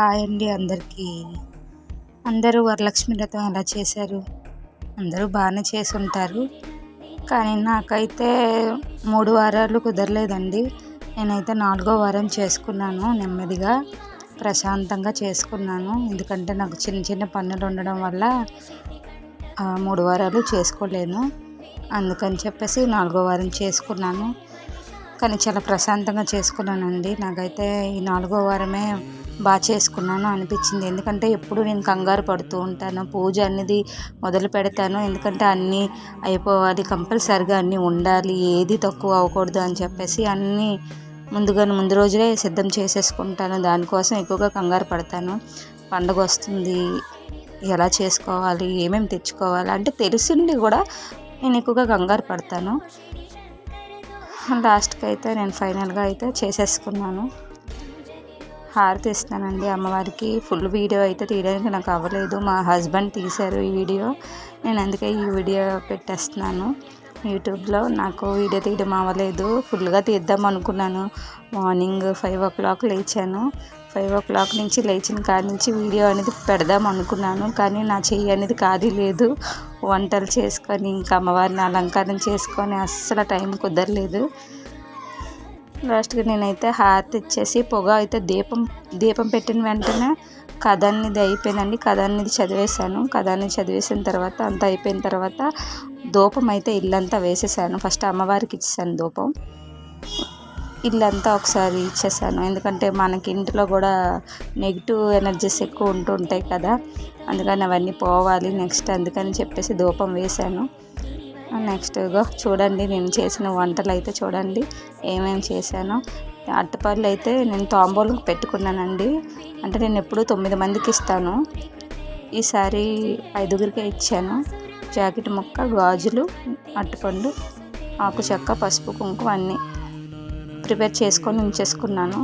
Hi అండి అందరికీ. అందరూ వరలక్ష్మి వ్రతం ఎలా చేశారు? అందరూ బాగానే చేసి ఉంటారు కానీ నాకైతే మూడు వారాలు కుదరలేదండి. నేనైతే నాలుగో వారం చేసుకున్నాను నెమ్మదిగా ప్రశాంతంగా చేసుకున్నాను. ఎందుకంటే నాకు చిన్న చిన్న పనులు ఉండడం వల్ల మూడు వారాలు చేసుకోలేను. అందుకని చెప్పేసి నాలుగో వారం చేసుకున్నాను. కానీ చాలా ప్రశాంతంగా చేసుకున్నానండి. నాకైతే ఈ నాలుగో వారమే బాగా చేసుకున్నాను అనిపించింది. ఎందుకంటే ఎప్పుడు నేను కంగారు పడుతూ ఉంటాను. పూజ అనేది మొదలు పెడతాను. ఎందుకంటే అన్నీ అయిపోవాలి కంపల్సరిగా అన్నీ ఉండాలి ఏది తక్కువ అవ్వకూడదు అని చెప్పేసి అన్నీ ముందుగా ముందు రోజులే సిద్ధం చేసేసుకుంటాను. దానికోసం ఎక్కువగా కంగారు పడతాను. పండుగ వస్తుంది ఎలా చేసుకోవాలి ఏమేమి తెచ్చుకోవాలి అంటే తెలిసిండి కూడా నేను ఎక్కువగా కంగారు పడతాను. లాస్ట్కి అయితే నేను ఫైనల్గా అయితే చేసేసుకున్నాను. హారతి ఇస్తానండి అమ్మవారికి. ఫుల్ వీడియో అయితే తీయడానికి నాకు అవ్వలేదు. మా హస్బెండ్ తీశారు ఈ వీడియో. నేను అందుకే ఈ వీడియో పెట్టేస్తున్నాను. యూట్యూబ్లో నాకు వీడియో తీయడం అవ్వలేదు. ఫుల్గా తీద్దాం అనుకున్నాను. మార్నింగ్ ఫైవ్ ఓ క్లాక్ లేచాను. ఫైవ్ ఓ క్లాక్ నుంచి లేచిన కాడ నుంచి వీడియో అనేది పెడదాం అనుకున్నాను కానీ నా చెయ్యి అనేది ఖాళీ లేదు. వంటలు చేసుకొని ఇంకా అమ్మవారిని అలంకారం చేసుకొని అస్సలు టైం కుదరలేదు. లాస్ట్గా నేనైతే హారతి ఇచ్చేసి పొగ అయితే దీపం దీపం పెట్టిన వెంటనే కథ అనేది అయిపోయిందండి. కథ అనేది చదివేశాను. కథ అనేది చదివేసిన తర్వాత అంతా అయిపోయిన తర్వాత ధూపం అయితే ఇల్లంతా వేసేసాను. ఫస్ట్ అమ్మవారికి ఇచ్చేసాను ధూపం ఇల్లంతా ఒకసారి ఇచ్చేసాను. ఎందుకంటే మనకి ఇంట్లో కూడా నెగిటివ్ ఎనర్జీస్ ఎక్కువ ఉంటూ ఉంటాయి కదా. అందుకని అవన్నీ పోవాలి నెక్స్ట్ అందుకని చెప్పేసి ధూపం వేశాను. నెక్స్ట్ చూడండి నేను చేసిన వంటలు అయితే చూడండి ఏమేమి చేశానో. అట్టపళ్ళు అయితే నేను తాంబూలం పెట్టుకున్నానండి. అంటే నేను ఎప్పుడు తొమ్మిది మందికి ఇస్తాను. ఈసారి ఐదుగురికే ఇచ్చాను. జాకెట్ ముక్క గాజులు అట్టుపండు ఆకు చెక్క పసుపు కుంకుమ అన్నీ. ప్రిపేర్ చేసుకొని ఉంచేసుకున్నాను.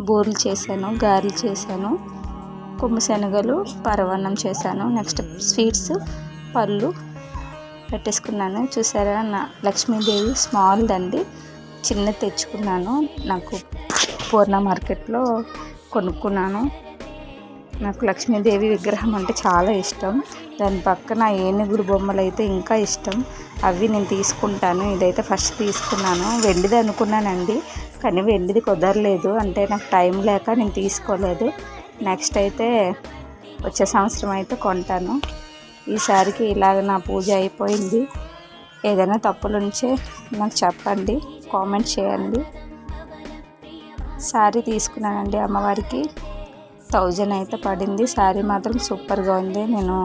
బూరెలు చేశాను గారెలు చేశాను కొమ్ము శనగలు పరవన్నం చేశాను. నెక్స్ట్ స్వీట్స్ పళ్ళు పెట్టేసుకున్నాను. చూసారా నా లక్ష్మీదేవి స్మాల్ అండి. చిన్న తెచ్చుకున్నాను. నాకు పూర్ణ మార్కెట్లో కొనుక్కున్నాను. నాకు లక్ష్మీదేవి విగ్రహం అంటే చాలా ఇష్టం. దాని పక్కన ఏనుగుడు బొమ్మలు అయితే ఇంకా ఇష్టం. అవి నేను తీసుకుంటాను. ఇదైతే ఫస్ట్ తీసుకున్నాను. వెండిది అనుకున్నానండి కానీ వెండిది కుదరలేదు. అంటే నాకు టైం లేక నేను తీసుకోలేదు. నెక్స్ట్ అయితే వచ్చే సంవత్సరం అయితే కొంటాను. ఈసారికి ఇలాగ నా పూజ అయిపోయింది. ఏదైనా తప్పులు ఉంటే నాకు చెప్పండి కామెంట్ చేయండి. శారీ తీసుకున్నానండి అమ్మవారికి. థౌజండ్ అయితే పడింది. శారీ మాత్రం సూపర్గా ఉంది. నేను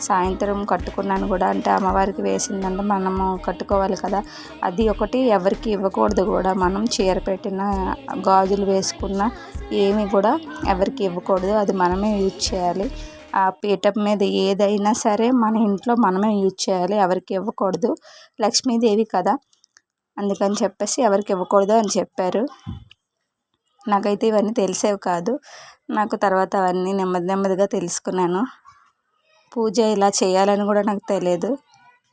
సాయంత్రం కట్టుకున్నాను కూడా. అంటే అమ్మవారికి వేసిందంటే మనము కట్టుకోవాలి కదా. అది ఒకటి ఎవరికి ఇవ్వకూడదు కూడా. మనం చీర పెట్టిన గాజులు వేసుకున్న ఏమి కూడా ఎవరికి ఇవ్వకూడదు. అది మనమే యూజ్ చేయాలి. ఆ పీఠం మీద ఏదైనా సరే మన ఇంట్లో మనమే యూజ్ చేయాలి. ఎవరికి ఇవ్వకూడదు. లక్ష్మీదేవి కదా. అందుకని చెప్పేసి ఎవరికి ఇవ్వకూడదు అని చెప్పారు. నాకైతే ఇవన్నీ తెలిసేవి కాదు. నాకు తర్వాత అవన్నీ నెమ్మది నెమ్మదిగా తెలుసుకున్నాను. పూజ ఇలా చేయాలని కూడా నాకు తెలియదు.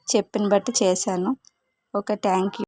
చెప్పిన బట్టి చేశాను. Okay thank you.